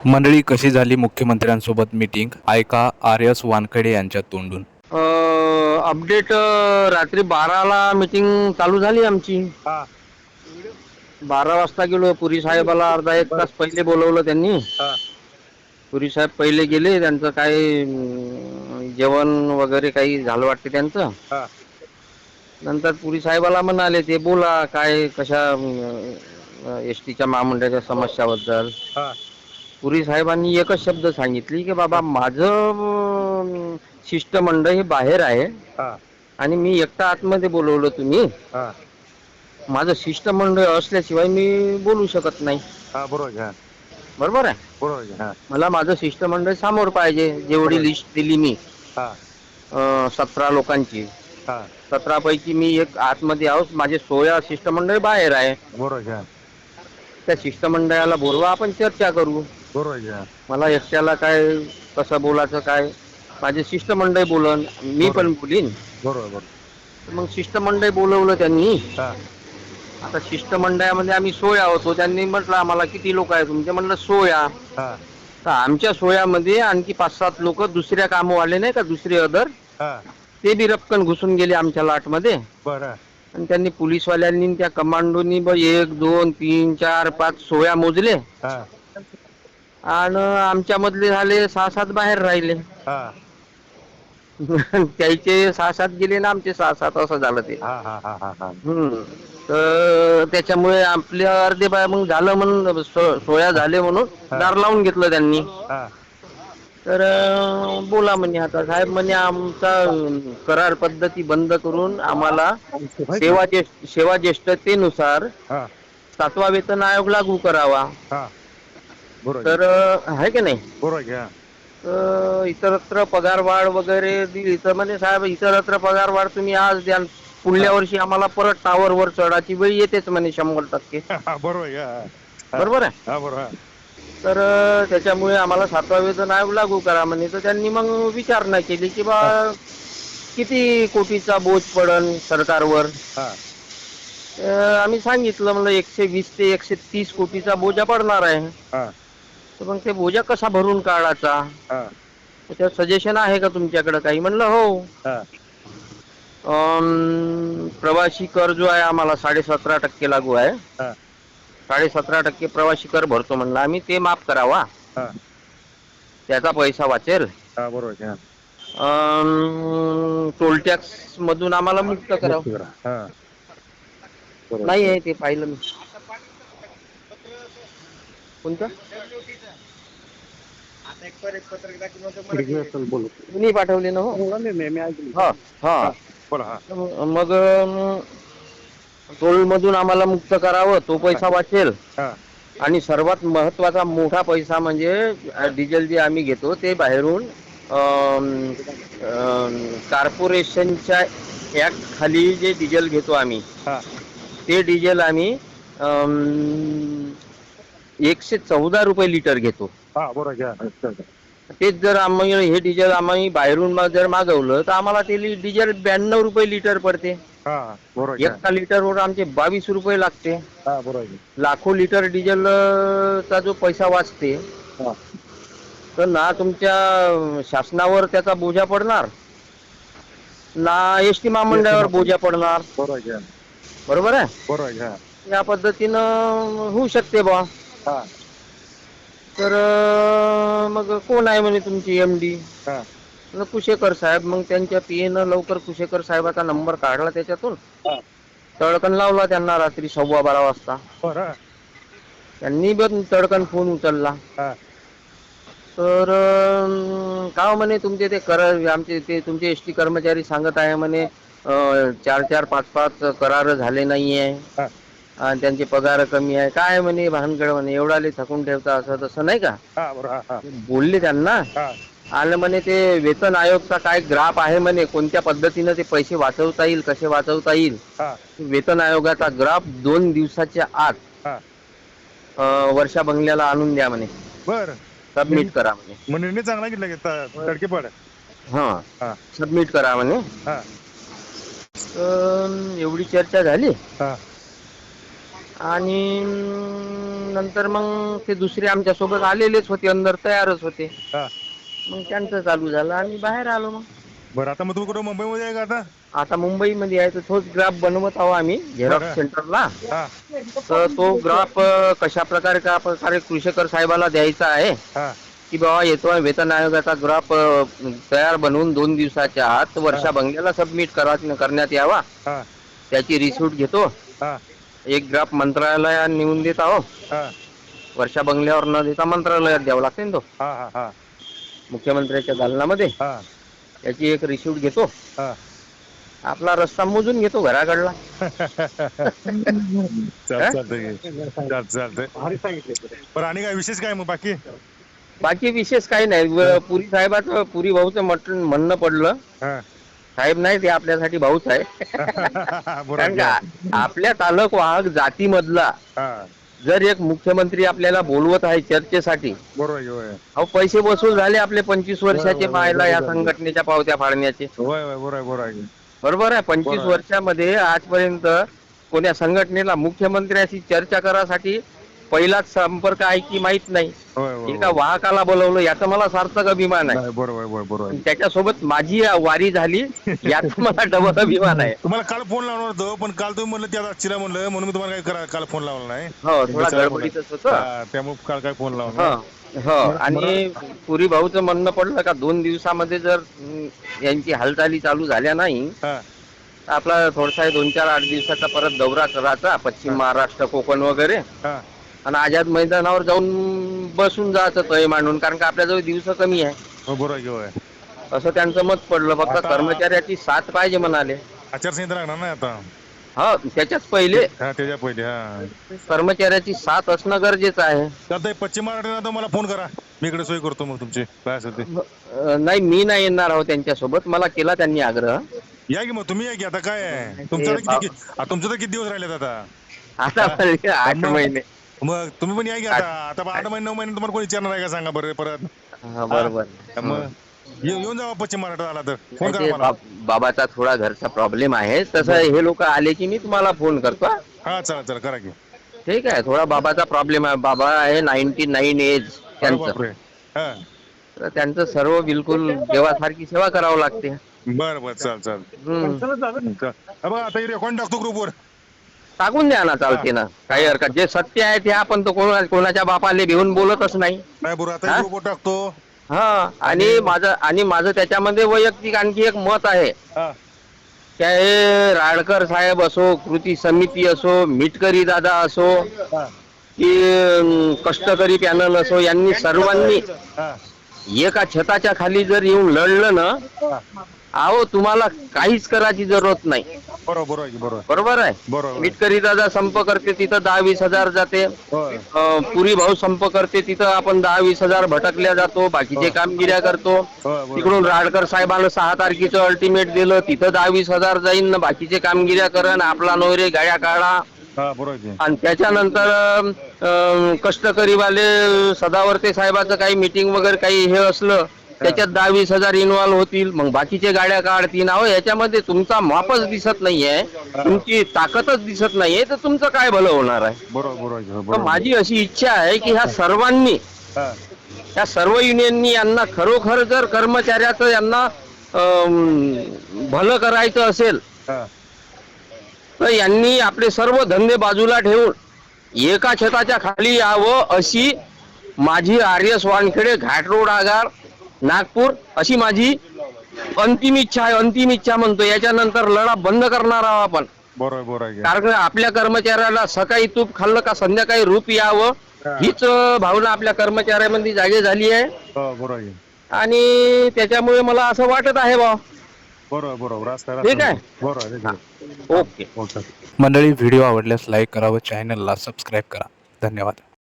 मंडळी कशी झाली मुख्यमंत्र्यांसोबत मीटिंग ऐका आर एस वानखेडे यांच्या तोंडून. अपडेट रात्री बाराला मीटिंग चालू झाली आमची. हा. बारा वाजता गेलो. पुरी साहेबाला अर्धा एक तास पहिले बोलवलं त्यांनी. हा. पुरी साहेब पहिले गेले. त्यांचं काही अं, जेवण वगैरे काही झालं वाटते त्यांचं. हा. नंतर पुरी साहेबाला म्हणाले ते बोला काय कशा एस टीच्या महामंडळाच्या समस्याबद्दल? हा. पुरी साहेबांनी एकच शब्द सांगितली की बाबा माझं शिष्टमंडळ हे बाहेर आहे. हा. आणि मी एकटा आतमध्ये बोलवलं तुम्ही. हा. माझं शिष्टमंडळ असल्याशिवाय मी बोलू शकत नाही. हा बरोबर आहे, हा. बरोबर आहे? बरोबर आहे, हा. मला माझं शिष्टमंडळ समोर पाहिजे जेवढी लिस्ट दिली मी. हा. सतरा लोकांची. हा. सतरा पैकी मी एक आतमध्ये आहोत. माझे सोळा शिष्टमंडळ बाहेर आहे. बरोबर आहे, त्या शिष्टमंडळाला बोलवा आपण चर्चा करू. बरोबर मला एकट्याला काय कसं बोलायचं काय? माझे शिष्टमंडळ बोलन मी पण बोलीन. बरोबर मग शिष्टमंडळ बोलवलं त्यांनी. आता शिष्टमंडळामध्ये आम्ही सोया होतो. त्यांनी म्हटलं आम्हाला किती लोक आहे तुमचे म्हणलं सोया. हा. तर आमच्या सोयामध्ये आणखी पाच सात लोक दुसऱ्या कामवाले नाही का दुसरे अदर हा. ते बी रपकन घुसून गेले आमच्या लाटमध्ये. आणि त्यांनी पोलीसवाल्यांनी त्या कमांडोनी ब एक दोन तीन चार पाच सोया मोजले. आणि आमच्यामधले झाले सहा सात बाहेर राहिले. हा. त्याचे सहा सात गेले ना आमचे सहा सात असं झालं ते. हा हा हा हा हा. हम्म. तर त्याच्यामुळे आपल्या अर्धे बाय मग झालं म्हणून सो- सोया झाले म्हणून दार लावून घेतलं त्यांनी. हा. तर अं, बोला म्हणे आता साहेब म्हणे आमचा अं, करार पद्धती बंद करून आम्हाला सेवा ज्येष्ठ सेवा ज्येष्ठतेनुसार हा. सातवा वेतन आयोग लागू करावा. हा. तर आहे, की नाही? बरोबर आहे, तर इतरत्र पगार वाढ वगैरे दिली तर म्हणजे साहेब इतरत्र पगार वाढ तुम्ही आज द्याल. पुढल्या वर्षी आम्हाला परत टावर वर चढाची वेळ येतेच म्हणे शंभर टक्के. बरोबर आहे. बरोबर आहे? हा बरोबर. तर त्याच्यामुळे आम्हाला सातवा वेतन आयोग लागू करा म्हणे. तर त्यांनी मग विचारणा केली की बा किती कोटीचा बोज पडन सरकारवर? हा. आम्ही सांगितलं म्हणलं एकशे वीस ते एकशे तीस कोटीचा बोजा पडणार आहे. हा. तर मग ते बोजा कसा भरून काढायचा? हा. त्याच्यात सजेशन आहे का तुमच्याकडे काही? म्हणलं हो. हा. प्रवासी कर जो आहे आम्हाला साडे सतरा टक्के लागू आहे. हा. साडे सतरा टक्के प्रवासी कर भरतो म्हणलं. आम्ही ते माफ करावा. हा. त्याचा पैसा वाचेल. हा बरोबर आहे, टोल टॅक्स मधून आम्हाला मुक्त करावं हा. बरोबर. नाही आहे ते पाहिलं मी. कोणतं? मी पाठवले ना हो. हा हा बोला हा. मग टोल मधून आम्हाला मुक्त करावं तो पैसा वाचेल. हा. आणि सर्वात महत्त्वाचा मोठा पैसा म्हणजे डिझेल जे आम्ही घेतो ते बाहेरून कॉर्पोरेशनच्या ऍक्ट खाली जे डिझेल घेतो आम्ही हा. ते डिझेल आम्ही एकशे चौदा रुपये लिटर घेतो. हा बरोबर. तेच जर आम्ही हे डिझेल आम्ही बाहेरून मा- जर मागवलं तर आम्हाला ते लि- डिझेल ब्याण्णव रुपये लिटर पडते. हा बरोबर आहे, एका लिटरवर आमचे बावीस रुपये लागते. हा बरोबर. लाखो लिटर डिझेल अ, चा जो पैसा वाचते हा. तर ना तुमच्या अ, शासनावर त्याचा बोजा पडणार? ना एस टी महामंडळावर बोजा पडणार? बरोबर आहे. बरोबर आहे? बरोबर आहे. या पद्धतीनं होऊ शकते बा हा. तर अ, मग कोण आहे म्हणे तुमची एम डी हा. कुशेकर साहेब. मग त्यांच्या पीएनं लवकर कुशेकर साहेबाचा नंबर काढला त्याच्यातून. हा. तडकन लावला त्यांना रात्री सव्वा बारा वाजता. बरं. त्यांनी पण तडकन फोन उचलला. हा. तर अं, का हो म्हणे तुमचे ते करार आमचे ते तुमचे एस टी कर्मचारी सांगत आहे म्हणे अं, चार चार पाच पाच करार झाले नाहीये. हा. आणि त्यांचे पगार कमी आहे. काय म्हणे भानगड म्हणे एवढाले थकून ठेवता असं तसं नाही का? हा बरोबर हा हा. बोलले त्यांना. हा. आणि म्हणे ते वेतन आयोगचा काय ग्राफ आहे म्हणे कोणत्या पद्धतीनं ते पैसे वाचवता येईल कसे वाचवता येईल? हा. वेतन आयोगाचा ग्राफ दोन दिवसाच्या आत हा. अं, वर्षा बंगल्याला आणून द्या म्हणे. बर. सबमिट करा म्हणे. मग निर्णय चांगला घेतला की त- तडके पड. हा. हा. सबमिट करा म्हणे. हा. एवढी चर्चा झाली. हा. आणि नंतर मग ते दुसरे आमच्यासोबत आलेलेच होते अंदर तयारच होते. हा. मग त्यांचं चालू झालं आम्ही बाहेर आलो मग. बरं आता मग तुम्ही कुठं मुंबईमध्ये आहे का आता? आता मुंबईमध्ये आहे तर तोच ग्राफ बनवत आहो आम्ही बरं. झेरॉक्स सेंटरला. हा. तर तो ग्राफ कशा प्रकारे का प्रकारे कृषीकर साहेबाला द्यायचा आहे हा. की बाबा येतो वेतन आयोगाचा ग्राफ अ, तयार बनवून दोन दिवसाच्या आत वर्षा बंगल्याला सबमिट करा करण्यात यावा. हा. त्याची रिसिप्ट घेतो. हा. एक ग्राफ मंत्रालयात नेऊन देत आहो. हा. वर्षा बंगल्यावर न देता मंत्रालयात द्यावा लागते ना तो. हा हा हा. मुख्यमंत्र्याच्या दालनामध्ये हा. त्याची एक रिसिप्ट घेतो. हा. आपला रस्ता मोजून घेतो घराकडला. चाल चालतंय चाल चालतंय. बरं आणि काय विशेष काय मग बाकी? बाकी विशेष काही नाही. व पुरी साहेबाचं पुरी भाऊचं म्हटलं म्हणणं पडलं. हा. साहेब नाही ते आपल्यासाठी भाऊच आहे. कारण का आपल्या तालुक वाहक जातीमधला जर एक मुख्यमंत्री आपल्याला बोलवत आहे चर्चेसाठी बरोबर अहो पैसे वसूल झाले आपले पंचवीस वर्षाचे पाहायला या संघटनेच्या पावत्या फाडण्याचे. होय बरोबर आहे पंचवीस. वर्षामध्ये आजपर्यंत कोण्या संघटनेला मुख्यमंत्र्याशी चर्चा करासाठी पहिलाच संपर्क आहे की माहीत नाही. होय होय एका वाहकाला बोलवलं याचा मला सार्थक अभिमान आहे. नाही, बरोबर त्याच्यासोबत माझी वारी झाली याचा मला डबल अभिमान आहे. तुम्हाला काल फोन लावणार होतो पण काल तुम्ही म्हणलं त्यात चिरा म्हणलं म्हणून मी तुम्हाला काय करा काल फोन लावला नाही. हो थोडा गडबडीतच होतं. हा, त्यामुळे काल काय फोन लावला हो हो आणि पुरी भाऊचं म्हणणं पडलं का दोन दिवसामध्ये जर हं, यांची हालचाली चालू झाल्या नाही हा. तर आपला थोडासा दोन चार आठ दिवसाचा परत दौरा करायचा पश्चिम महाराष्ट्र कोकण वगैरे. हा. आणि आझाद मैदानावर जाऊन बसून जायचं तय मांडून कारण का आपल्याजवळ दिवस कमी आहे. हो बरोबर आहे, होय. असं त्यांचं मत पडलं फक्त आता- कर्मचाऱ्याची साथ पाहिजे म्हणाले. आचारसंहिता लागणार ना आता? हा त्याच्याच पहिले. हा त्याच्या पहिले हा. कर्मचाऱ्याची साथ असणं गरजेचं आहे. चालतंय पश्चिम महाराष्ट्रात आता मला फोन करा. मी इकडे सोय करतो मग तुमची. काय असेल ते. अं, नाही मी नाही येणार आहो त्यांच्यासोबत. मला केला त्यांनी आग्रह. या की मग तुम्ही या की? आता काय आहे? तुमचं तर किती आ, तुमचं तर किती दिवस राहिलेत आता? आता आठ महिने. मग तुम्ही पण या की आता. आता बा- आठ महिने नऊ महिने तुम्हाला कोणी विचारणार आहे का सांगा बरं परत? हा, बरोबर. मग ये- येऊन जावा पश्चिम महाराष्ट्रात आला तर. फोन ते करा मला. बाब- बाबाचा थोडा घरचा प्रॉब्लेम आहे. तसं हे लोक आले की मी तुम्हाला फोन करतो हा. हा चला चला करा की. ठीक आहे थोडा बाबाचा प्रॉब्लेम आहे. बाबा आहे नाईन्टी नाईन एज अरे त्यांचं. बापरे. हा. तर त्यांचं सर्व बिलकुल देवासारखी सेवा करावं लागते. बरं बरं चाल चाल. हम्म. चाल. हा बघा आता रेकॉर्ड टाकतो ग्रुपवर टाकून द्या ना चालते ना काही हरकत. जे सत्य आहे ते आपण तो कोणा कोणाच्या बापाले घेऊन बोलतच नाही. नाही बरोबर आता हा? ग्रुपवर टाकतो. हा आणि माझं आणि माझं त्याच्यामध्ये वैयक्तिक आणखी एक मत आहे. हा. त्या हे राडकर साहेब असो कृती समिती असो मिटकरी दादा असो हा. की अं, कष्टकरी पॅनल असो यांनी सर्वांनी हा. एका छताच्या खाली जर येऊन लढलं ना हा. अहो तुम्हाला काहीच करायची जरूरत नाही. बरोबर बरोबर आहे की, बरोबर? बरोबर आहे? मिटकरी दादा संप करते तिथं दहा वीस हजार जाते. होय. अं, पुरी भाऊ संप करते तिथं आपण दहा वीस हजार भटकल्या जातो बाकीचे कामगिऱ्या करतो. होय बरोबर. तिकडून राडकर साहेबांना सहा तारखेचं अल्टिमेट दिलं तिथं दहा वीस हजार जाईन ना बाकीचे कामगिऱ्या करण आपला नवरे गाड्या काढा. हा बरोबर आहे की. आणि त्याच्यानंतर अं, कष्टकरीवाले सदावर्ते साहेबाचं काही मीटिंग वगैरे काही हे असलं त्याच्यात दहा वीस हजार इन्व्हॉल्व होतील. मग बाकीचे गाड्या काढतील. अहो याच्यामध्ये तुमचा मापच दिसत नाहीये. तुमची ताकदच दिसत नाहीये. तर तुमचं काय भलं होणार आहे? बरोबर बरोबर आहे की, तर बरोबर माझी अशी इच्छा आहे की ह्या सर्वांनी हा. या सर्व युनियननी यांना खरोखर जर कर्मचाऱ्याचं यांना भलं करायचं असेल हा. तर यांनी आपले सर्व धंदे बाजूला ठेवून एका छताच्या खाली यावं अशी माझी R S Wankhede Ghat road आगार नागपूर अशी माझी अंतिम इच्छा आहे अंतिम इच्छा म्हणतो. याच्यानंतर लढा बंद करणार आहोत आपण. बरोबर. कारण आपल्या कर्मचाऱ्याला सकाळी तूप खाल्लं का संध्याकाळी रूप यावं हीच भावना आपल्या कर्मचाऱ्यामध्ये जागे झाली आहे. हो बरोबर आहे. आणि त्याच्यामुळे मला असं वाटत आहे बा बरोबर बरोबर. रस्ता ठीक आहे. बरोबर आहे ठीक आहे. ओके. ओके मंडळी व्हिडिओ आवडल्यास लाईक करा व चॅनलला सबस्क्राईब करा. धन्यवाद.